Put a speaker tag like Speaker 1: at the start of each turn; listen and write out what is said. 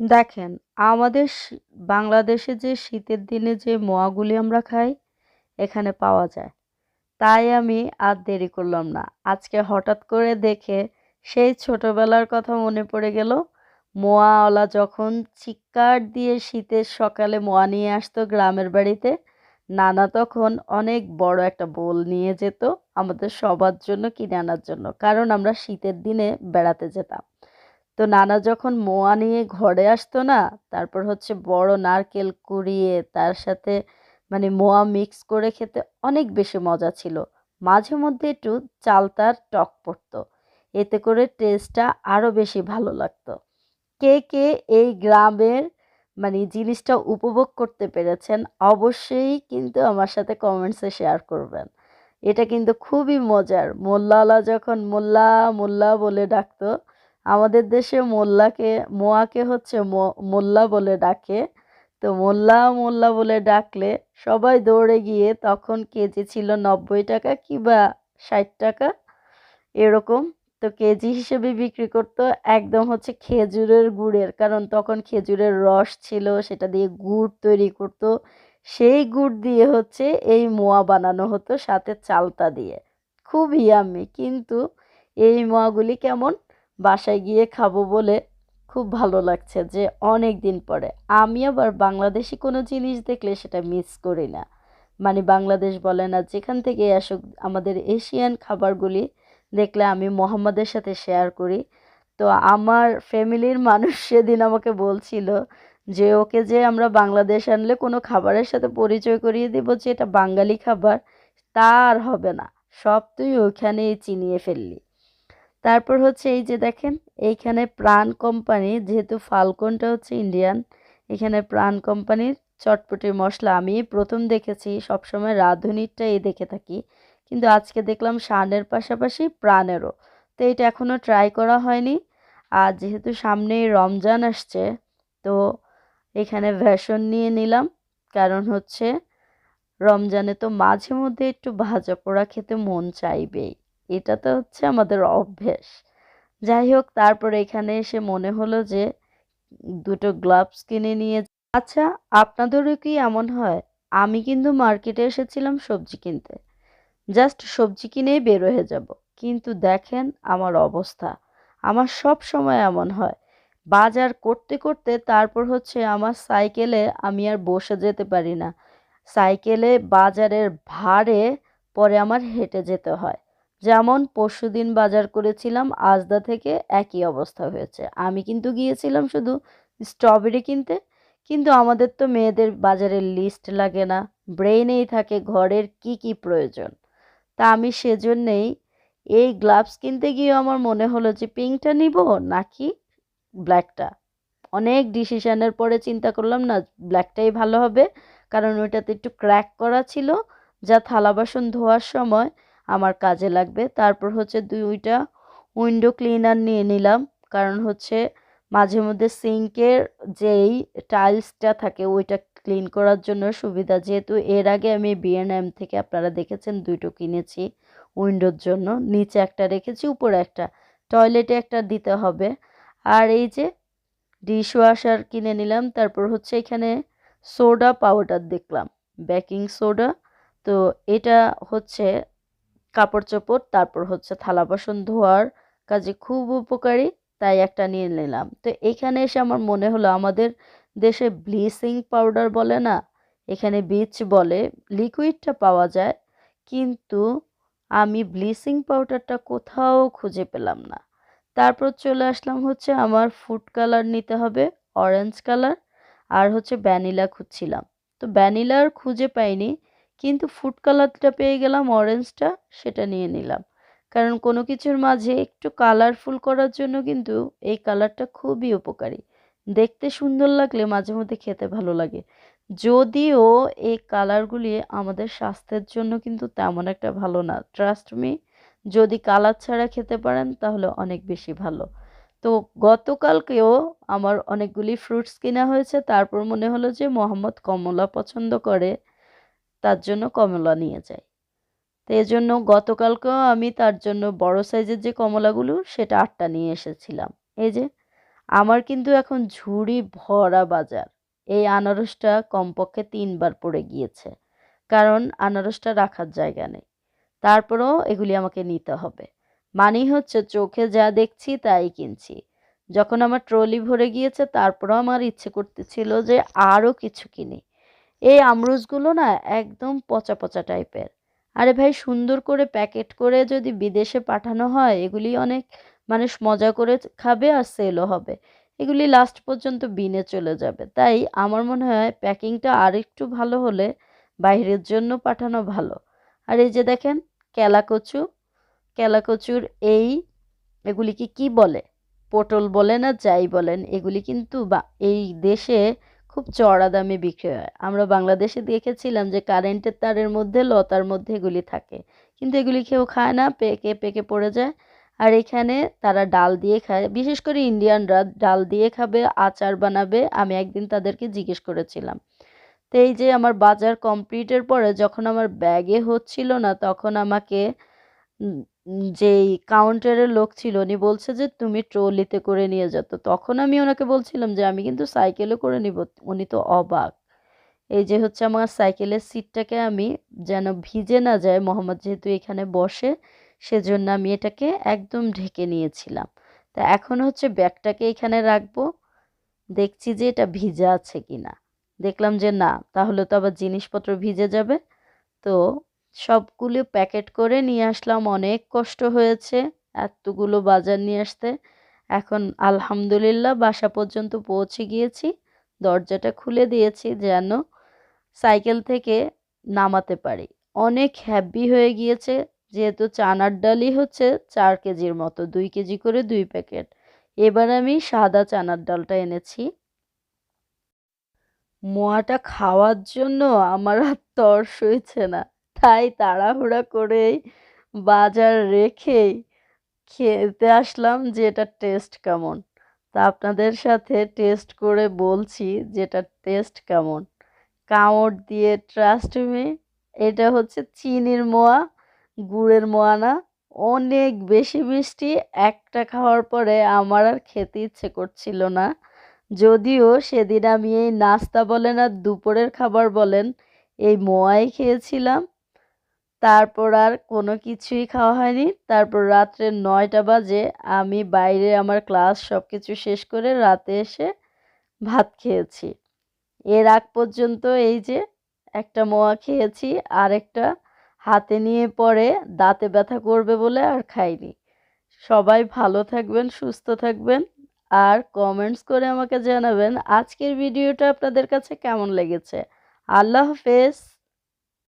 Speaker 1: দেখেন, আমাদের বাংলাদেশে যে শীতের দিনে যে মোয়াগুলি আমরা খাই, এখানে পাওয়া যায়। তাই আমি আর দেরি করলাম না। আজকে হঠাৎ করে দেখে সেই ছোটবেলার কথা মনে পড়ে গেল। মোয়াওয়ালা যখন চিৎকার দিয়ে শীতের সকালে মোয়া নিয়ে আসতো গ্রামের বাড়িতে, নানা তখন অনেক বড় একটা বোল নিয়ে যেত আমাদের সবার জন্য, কিনে আনার জন্য। কারণ আমরা শীতের দিনে বেড়াতে যেতাম। তো নানা যখন মোয়া নিয়ে ঘরে আসতো না, তারপর হচ্ছে বড় নারকেল কুড়িয়ে তার সাথে মানে মোয়া মিক্স করে খেতে অনেক বেশি মজা ছিল। মাঝে মধ্যে একটু চালতার টক পড়তো। এতে করে টেস্টটা আরও বেশি ভালো লাগতো। কে কে এই গ্রামের মানে জিনিসটা উপভোগ করতে পেরেছেন অবশ্যই কিন্তু আমার সাথে কমেন্টসে শেয়ার করবেন। এটা কিন্তু খুবই মজার। মোল্লাওয়ালা যখন মোল্লা মোল্লা বলে ডাকতো আমাদের দেশে মোল্লাকে, মোয়াকে হচ্ছে মোল্লা বলে ডাকে। তো মোল্লা মোল্লা বলে ডাকলে সবাই দৌড়ে গিয়ে তখন কেজি ছিল নব্বই টাকা কিংবা ষাট টাকা, এরকম। তো কেজি হিসেবে বিক্রি করতো একদম হচ্ছে খেজুরের গুড়ের, কারণ তখন খেজুরের রস ছিল, সেটা দিয়ে গুড় তৈরি করতো। সেই গুড় দিয়ে হচ্ছে এই মোয়া বানানো হতো সাথে চালতা দিয়ে। খুব ইয়াম্মি, কিন্তু এই মোয়াগুলি কেমন? বাসায় গিয়ে খাব বলে খুব ভালো লাগছে যে অনেক দিন পরে। আমি আবার বাংলাদেশি কোনো জিনিস দেখলে সেটা মিস করি না। মানে বাংলাদেশ বলে না, যেখান থেকে আসুক আমাদের এশিয়ান খাবারগুলি দেখলে আমি মোহাম্মদের সাথে শেয়ার করি। তো আমার ফ্যামিলির মানুষ সেদিন আমাকে বলছিল যে ওকে যে আমরা বাংলাদেশ আনলে কোনো খাবারের সাথে পরিচয় করিয়ে দিব যে এটা বাঙালি খাবার, তা আর হবে না। সব তুই ওইখানেই চিনিয়ে ফেললি। তারপর হচ্ছে এই যে দেখেন, এইখানে প্রাণ কোম্পানি, যেহেতু ফালকনটা হচ্ছে ইন্ডিয়ান, এখানে প্রাণ কোম্পানির চটপটির মশলা আমি প্রথম দেখেছি, সবসময় রাঁধুনিরটাই দেখে থাকি। কিন্তু আজকে দেখলাম শানের পাশাপাশি প্রাণেরও। তো এটা এখনও ট্রাই করা হয়নি। আর যেহেতু সামনেই রমজান আসছে, তো এখানে ভ্যাসন নিয়ে নিলাম। কারণ হচ্ছে রমজানে তো মাঝে মধ্যে একটু ভাজা পোড়া খেতে মন চাইবেই। এটা তো হচ্ছে আমাদের অভ্যেস। যাই হোক, তারপর এখানে এসে মনে হলো যে দুটো গ্লাভস কিনে নিয়ে আচ্ছা আপনাদেরও কি এমন হয়? আমি কিন্তু মার্কেটে এসেছিলাম সবজি কিনতে। জাস্ট সবজি কিনেই বের হয়ে যাব। কিন্তু দেখেন আমার অবস্থা। আমার সব সময় এমন হয়। বাজার করতে করতে তারপর হচ্ছে আমার সাইকেলে আমি আর বসে যেতে পারি না। সাইকেলে বাজারের ভারে পরে আমার হেঁটে যেতে হয়। যেমন পরশুদিন বাজার করেছিলাম, আজদা থেকে একই অবস্থা হয়েছে। আমি কিন্তু গিয়েছিলাম শুধু স্ট্রবেরি কিনতে, কিন্তু আমাদের তো মেয়েদের বাজারের লিস্ট লাগে না, ব্রেইনেই থাকে ঘরের কি কি প্রয়োজন। তা আমি সেজন্যেই এই গ্লাভস কিনতে গিয়ে আমার মনে হলো যে পিঙ্কটা নিব নাকি ব্ল্যাকটা? অনেক ডিসিশনের পরে চিন্তা করলাম, না, ব্ল্যাকটাই ভালো হবে, কারণ ওইটাতে একটু ক্র্যাক করা ছিল, যা থালা বাসন ধোয়ার সময় আমার কাজে লাগবে। তারপর হচ্ছে দুইটা উইন্ডো ক্লিনার নিয়ে নিলাম। কারণ হচ্ছে মাঝে মধ্যে সিঙ্কের যেই টাইলসটা থাকে ওইটা ক্লিন করার জন্য সুবিধা। যেহেতু এর আগে আমি বিএনএম থেকে আপনারা দেখেছেন দুটো কিনেছি উইন্ডোর জন্য। নিচে একটা রেখেছি, উপরে একটা। টয়লেটে একটা দিতে হবে। আর এই যে ডিশ ওয়াশার কিনে নিলাম। তারপর হচ্ছে এখানে সোডা পাউডার দেখলাম। বেকিং সোডা তো এটা হচ্ছে কাপড় চোপড় তারপর হচ্ছে থালা বাসন ধোয়ার কাজে খুব উপকারী, তাই একটা নিয়ে নিলাম। তো এখানে এসে আমার মনে হলো আমাদের দেশে ব্লিচিং পাউডার বলে না, এখানে বীচ বলে, লিকুইডটা পাওয়া যায়, কিন্তু আমি ব্লিচিং পাউডারটা কোথাও খুঁজে পেলাম না। তারপর চলে আসলাম হচ্ছে আমার ফুড কালার নিতে হবে, অরেঞ্জ কালার, আর হচ্ছে ভ্যানিলা খুঁজছিলাম। তো ভ্যানিলা আর খুঁজে পাইনি কিন্তু ফুড কালারটা পেয়ে গেলাম অরেঞ্জটা সেটা নিয়ে নিলাম। কারণ কোনো কিছুর মাঝে একটু কালারফুল করার জন্য কিন্তু এই কালারটা খুবই উপকারী। দেখতে সুন্দর লাগলে মাঝে মধ্যে খেতে ভালো লাগে। যদিও এই কালারগুলি আমাদের স্বাস্থ্যের জন্য কিন্তু তেমন একটা ভালো না। ট্রাস্ট মি যদি কালার ছাড়া খেতে পারেন তাহলে অনেক বেশি ভালো। তো গতকালকেও আমার অনেকগুলি ফ্রুটস কেনা হয়েছে। তারপর মনে হলো যে মোহাম্মদ কমলা পছন্দ করে। তার জন্য কমলা নিয়ে যাই তো এই জন্য গতকালকেও আমি তার জন্য বড় সাইজের যে কমলাগুলো, সেটা আটটা নিয়ে এসেছিলাম। এই যে, আমার কিন্তু এখন ঝুড়ি ভরা বাজার। এই আনারসটা কমপক্ষে তিনবার পড়ে গিয়েছে, কারণ আনারসটা রাখার জায়গা নেই। তারপরেও এগুলি আমাকে নিতে হবে। মানেই হচ্ছে চোখে যা দেখছি তাই কিনছি। যখন আমার ট্রলি ভরে গিয়েছে, তারপরেও আমার ইচ্ছে করতেছিল যে আরও কিছু কিনি। এই আমরুজগুলো না একদম পচা পচা টাইপের। আরে ভাই, সুন্দর করে প্যাকেট করে যদি বিদেশে পাঠানো হয়, এগুলি অনেক মানুষ মজা করে খাবে আর সেলও হবে। এগুলি লাস্ট পর্যন্ত বিনে চলে যাবে। তাই আমার মনে হয় প্যাকিংটা আরেকটু ভালো হলে বাইরের জন্য পাঠানো ভালো। আর এই যে দেখেন, কেলাকচু, কেলাকচুর এই এগুলিকে কি বলে? পটল বলেন আর যাই বলেন, এগুলি কিন্তু বা, এই দেশে খুব চড়া দামে বিক্রি হয়। আমরা বাংলাদেশে দেখেছিলাম যে কারেন্টের তারের মধ্যে লতার মধ্যে এগুলি থাকে। কিন্তু এগুলি কেউ খায় না, পেকে পেকে পড়ে যায়। আর এখানে তারা ডাল দিয়ে খায়। বিশেষ করে ইন্ডিয়ানরা ডাল দিয়ে খাবে, আচার বানাবে। আমি একদিন তাদেরকে জিজ্ঞেস করেছিলাম। তো এই যে আমার বাজার কমপ্লিটের পরে যখন আমার ব্যাগে হচ্ছিল না, তখন আমাকে যেই কাউন্টারের লোক ছিল, উনি বলছে যে, তুমি ট্রলিতে করে নিয়ে যেত তখন আমি ওনাকে বলছিলাম যে, আমি কিন্তু সাইকেলে করে নিব। উনি তো অবাক। এই যে হচ্ছে আমার সাইকেলের সিটটাকে আমি যেন ভিজে না যায়, মোহাম্মদ যেহেতু এখানে বসে, সেজন্য আমি এটাকে একদম ঢেকে নিয়েছিলাম। তা এখন হচ্ছে ব্যাগটাকে এখানে রাখব। দেখছি যে এটা ভিজা আছে কি না দেখলাম যে না, তাহলে তো আবার জিনিসপত্র ভিজে যাবে। তো সবগুলো প্যাকেট করে নিয়ে আসলাম, অনেক কষ্ট হয়েছে এতগুলো বাজার নিয়ে আসতে। এখন আলহামদুলিল্লাহ বাসা পর্যন্ত পৌঁছে গিয়েছি, দরজাটা খুলে দিয়েছি যেন সাইকেল থেকে নামাতে পারি। অনেক হ্যাপি হয়ে গিয়েছে, যেহেতু চানার ডালই হচ্ছে চার কেজির মতো, দুই কেজি করে দুই প্যাকেট। এবার আমি সাদা চানার ডালটা এনেছি। মোয়াটা খাওয়ার জন্য আমার আর তর সইছে না। তাই তাড়াহুড়া করেই বাজার রেখেই খেতে আসলাম যে এটা টেস্ট কেমন। তা আপনাদের সাথে টেস্ট করে বলছি যেটা টেস্ট কেমন। কামড় দিয়ে ট্রাস্ট মি এটা হচ্ছে চিনির মোয়া, গুড়ের মোয়া না। অনেক বেশি মিষ্টি, একটা খাওয়ার পরে আমার আর খেতে ইচ্ছে করছিল না। যদিও সেদিন আমি এই নাস্তা বলেন আর দুপুরের খাবার বলেন, এই মোয়াই খেয়েছিলাম। তারপর আর কোনো কিছুই খাওয়া হয়নি। তারপর রাত্রে নয়টা বাজে আমি বাইরে আমার ক্লাস সব কিছু শেষ করে রাতে এসে ভাত খেয়েছি। এর আগ পর্যন্ত এই যে একটা মোয়া খেয়েছি আর একটা হাতে নিয়ে পরে দাঁতে ব্যথা করবে বলে আর খাইনি। সবাই ভালো থাকবেন, সুস্থ থাকবেন আর কমেন্টস করে আমাকে জানাবেন আজকের ভিডিওটা আপনাদের কাছে কেমন লেগেছে। আল্লাহ হাফেজ।